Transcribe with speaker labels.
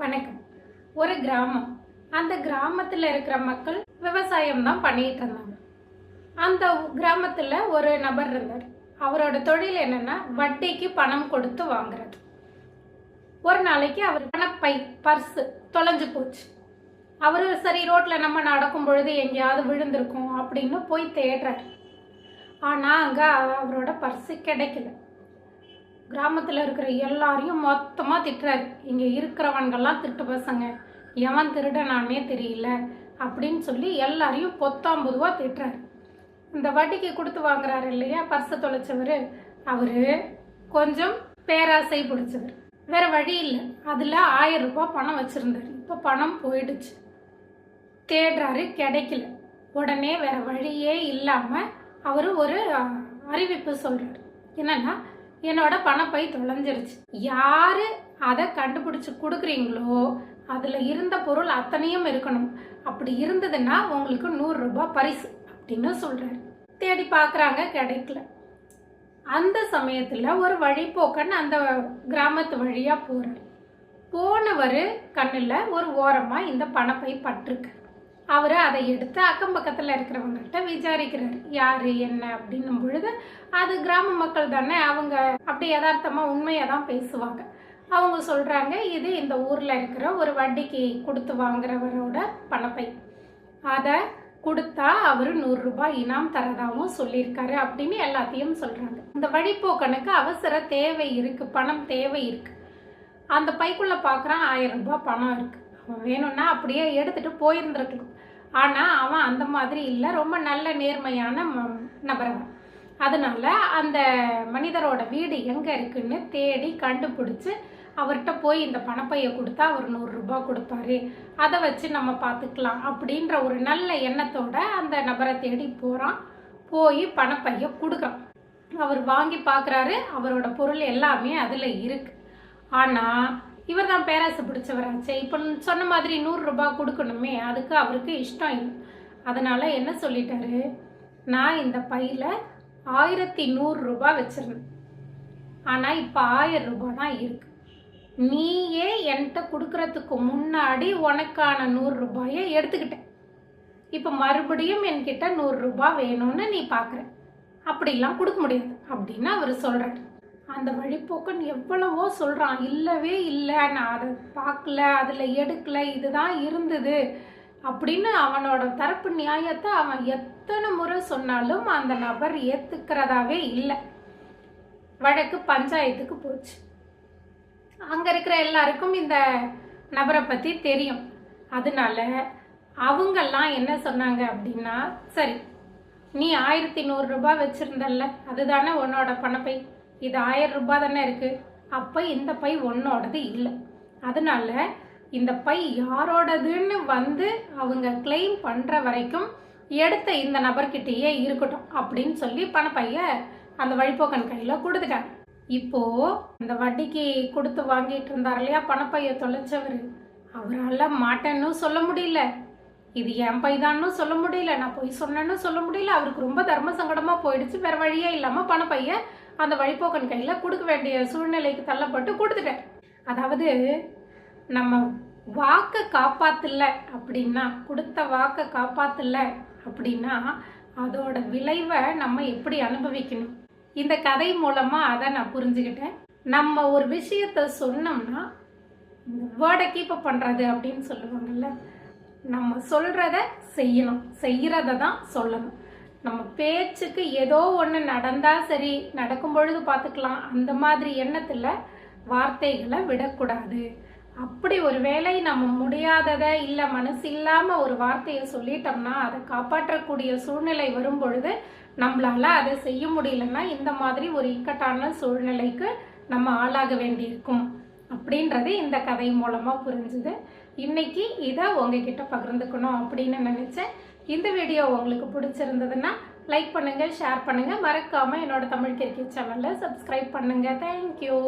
Speaker 1: வணக்கம். ஒரு கிராமம். அந்த கிராமத்தில் இருக்கிற மக்கள் விவசாயம் தான் பண்ணிட்டு இருந்தாங்க. அந்த கிராமத்தில் ஒரு நபர் இருந்தார். அவரோட தொழில் என்னன்னா வட்டிக்கு பணம் கொடுத்து வாங்குறது. ஒரு நாளைக்கு அவர் பணப்பை பர்ஸு தொலைஞ்சு போச்சு. அவர் சரி ரோட்டில் நம்ம நடக்கும் பொழுது எங்கேயாவது விழுந்திருக்கும் அப்படின்னு போய் தேடுறாரு. ஆனால் அங்கே அவரோட பர்ஸு கிடைக்கல. கிராமத்தில் இருக்கிற எல்லாரையும் மொத்தமாக திட்டுறாரு. இங்கே இருக்கிறவன்கள்லாம் திட்டு பசங்க. எவன் திருடனானே தெரியல அப்படின்னு சொல்லி எல்லாரையும் பொத்தாம் பொதுவாக திட்டுறாரு. இந்த வட்டிக்கு கொடுத்து வாங்குறாரு இல்லையா பர்ஸை தொலைச்சவர்? அவர் கொஞ்சம் பேராசை பிடிச்சவர். வேற வழி இல்லை. அதில் ஆயிரம் ரூபாய் பணம் வச்சுருந்தாரு. இப்போ பணம் போயிடுச்சு. தேடுறாரு கிடைக்கல. உடனே வேற வழியே இல்லாமல் அவர் ஒரு அறிவிப்பு சொல்கிறார் என்னென்னா என்னோட பணப்பை தொலைஞ்சிருச்சு. யாரு அதை கண்டுபிடிச்சு கொடுக்குறீங்களோ அதில் இருந்த பொருள் அத்தனையும் இருக்கணும். அப்படி இருந்ததுன்னா உங்களுக்கு நூறு ரூபாய் பரிசு அப்படின்னு சொல்றாரு தேடி பார்க்குறாங்க கிடைக்கல. அந்த சமயத்தில் ஒரு வழிபோக்கன் அந்த கிராமத்து வழியாக போகிறார் போனவர் கண்ணில் ஒரு ஓரமாக இந்த பணப்பை பட்டிருக்கு. அவர் அதை எடுத்து அக்கம் பக்கத்தில் இருக்கிறவங்கள்ட்ட விசாரிக்கிறார். யார் என்ன அப்படின்னும் பொழுது அது கிராம மக்கள் தானே அவங்க அப்படி யதார்த்தமாக உண்மையாக தான் பேசுவாங்க. அவங்க சொல்கிறாங்க இது இந்த ஊரில் இருக்கிற ஒரு வட்டிக்கு கொடுத்து வாங்குறவரோட பணப்பை. அதை கொடுத்தா அவர் நூறுரூபா இனாம் தரதாகவும் சொல்லியிருக்காரு அப்படின்னு எல்லாத்தையும் சொல்கிறாங்க இந்த வழிப்போக்கனுக்கு அவசர தேவை இருக்குது பணம் தேவை இருக்குது அந்த பைக்குள்ளே பார்க்குறான் ஆயிரம் ரூபாய் பணம் இருக்குது வேணும்னா அப்படியே எடுத்துகிட்டு போயிருந்துருக்கலாம். ஆனால் அவன் அந்த மாதிரி இல்லை. ரொம்ப நல்ல நேர்மையான ம- நபர் அதனால அந்த மனிதரோட வீடு எங்கே இருக்குன்னு தேடி கண்டுபிடிச்சி அவர்கிட்ட போய் இந்த பணப்பையை கொடுத்தா அவர் நூறுரூபா கொடுப்பாரு. அதை வச்சு நம்ம பார்த்துக்கலாம் அப்படின்ற ஒரு நல்ல எண்ணத்தோட அந்த நபரை தேடி போகிறான் போய் பணப்பையை கொடுக்குறான் அவர் வாங்கி பார்க்குறாரு. அவரோட பொருள் எல்லாமே அதில் இருக்குது ஆனால் இவர் தான் பேராசை பிடிச்சவராச்சே. இப்போ சொன்ன மாதிரி நூறுரூபா கொடுக்கணுமே அதுக்கு அவருக்கு இஷ்டம் இல்லை. அதனால் என்ன சொல்லிட்டாரு? நான் இந்த பையில் ஆயிரத்தி நூறுரூபா வச்சுருந்தேன் வச்சிருந்தேன். ஆனால் இப்போ ஆயிரம் ரூபா தான் இருக்கு. நீயே என்கிட்ட கொடுக்கறதுக்கு முன்னாடி உனக்கான நூறு ரூபாயை எடுத்துக்கிட்டேன். இப்போ மறுபடியும் என்கிட்ட நூறுரூபா வேணும்னு நீ பார்க்குற அப்படிலாம் கொடுக்க முடியாது. அப்படின்னு அவர் சொல்கிறாரு அந்த வழிப்போக்கன் எவ்வளவோ சொல்கிறான் இல்லவே இல்லை நான் அதை பார்க்கல அதில் எடுக்கல இதுதான் இருந்தது அப்படின்னு அவனோட தரப்பு நியாயத்தை அவன் எத்தனை முறை சொன்னாலும் அந்த நபர் ஏற்றுக்கிறதாவே இல்லை. வழக்கு பஞ்சாயத்துக்கு போச்சு. அங்கே இருக்கிற எல்லாருக்கும் இந்த நபரை பற்றி தெரியும். அதனால அவங்கெல்லாம் என்ன சொன்னாங்க அப்படின்னா சரி நீ ஆயிரத்தி நூறுரூபா வச்சுருந்தல்ல அதுதானே உன்னோட பணப்பை? இது ஆயிரம் ரூபாய் தானே இருக்குது அப்போ இந்த பை ஒன்னோடது இல்லை. அதனால இந்த பை யாரோடதுன்னு வந்து அவங்க கிளைம் பண்ணுற வரைக்கும் எடுத்த இந்த நபர்கிட்டயே இருக்கட்டும் அப்படின்னு சொல்லி பணப்பைய அந்த வழிபோக்கன் கையில் கொடுத்துட்டாங்க இப்போ அந்த வட்டிக்கு கொடுத்து வாங்கிட்டு இருந்தார் இல்லையா பணப்பைய தொலைச்சவர்? அவரால் மாட்டேன்னு சொல்ல முடியல. இது என் பைதான்னு சொல்ல முடியல. நான் போய் சொன்னேன்னு சொல்ல முடியல. அவருக்கு ரொம்ப தர்ம சங்கடமாக போயிடுச்சு. வேற வழியே இல்லாமல் பணப்பைய அந்த வழிபோக்கன் கையில் கொடுக்க வேண்டிய சூழ்நிலைக்கு தள்ளப்பட்டு கொடுத்துட்டேன். அதாவது நம்ம வாக்கை காப்பாத்தல அப்படின்னா கொடுத்த வாக்கை காப்பாத்தல அப்படின்னா அதோட விளைவை நம்ம எப்படி அனுபவிக்கணும்? இந்த கதை மூலமா அதை நான் புரிஞ்சுக்கிட்டேன். நம்ம ஒரு விஷயத்த சொன்னோம்னா வேர்டை கீப் பண்றது அப்படின்னு சொல்லுவாங்கல்ல நம்ம சொல்றத செய்யணும். செய்யறத தான் சொல்லணும். நம்ம பேச்சுக்கு ஏதோ ஒன்று நடந்தால் சரி நடக்கும் பொழுது பார்த்துக்கலாம் அந்த மாதிரி எண்ணத்தில் வார்த்தைகளை விடக்கூடாது. அப்படி ஒரு வேளை நம்ம முடியாததை இல்லை மனசு இல்லாமல் ஒரு வார்த்தையை சொல்லிட்டோம்னா அதை காப்பாற்றக்கூடிய சூழ்நிலை வரும் பொழுது நம்மளால் அதை செய்ய முடியலன்னா இந்த மாதிரி ஒரு இக்கட்டான சூழ்நிலைக்கு நம்ம ஆளாக வேண்டியிருக்கும். அப்படின்றது இந்த கதை மூலமாக புரிஞ்சுது. இன்னைக்கு இதை உங்ககிட்ட பகிர்ந்துக்கணும் அப்படின்னு நினச்சேன். இந்த வீடியோ உங்களுக்கு பிடிச்சிருந்ததுன்னா லைக் பண்ணுங்கள் ஷேர் பண்ணுங்கள் மறக்காமல் என்னோட தமிழ் கிரிக்கெட் சேனலை சப்ஸ்கிரைப் பண்ணுங்கள் தேங்க்யூ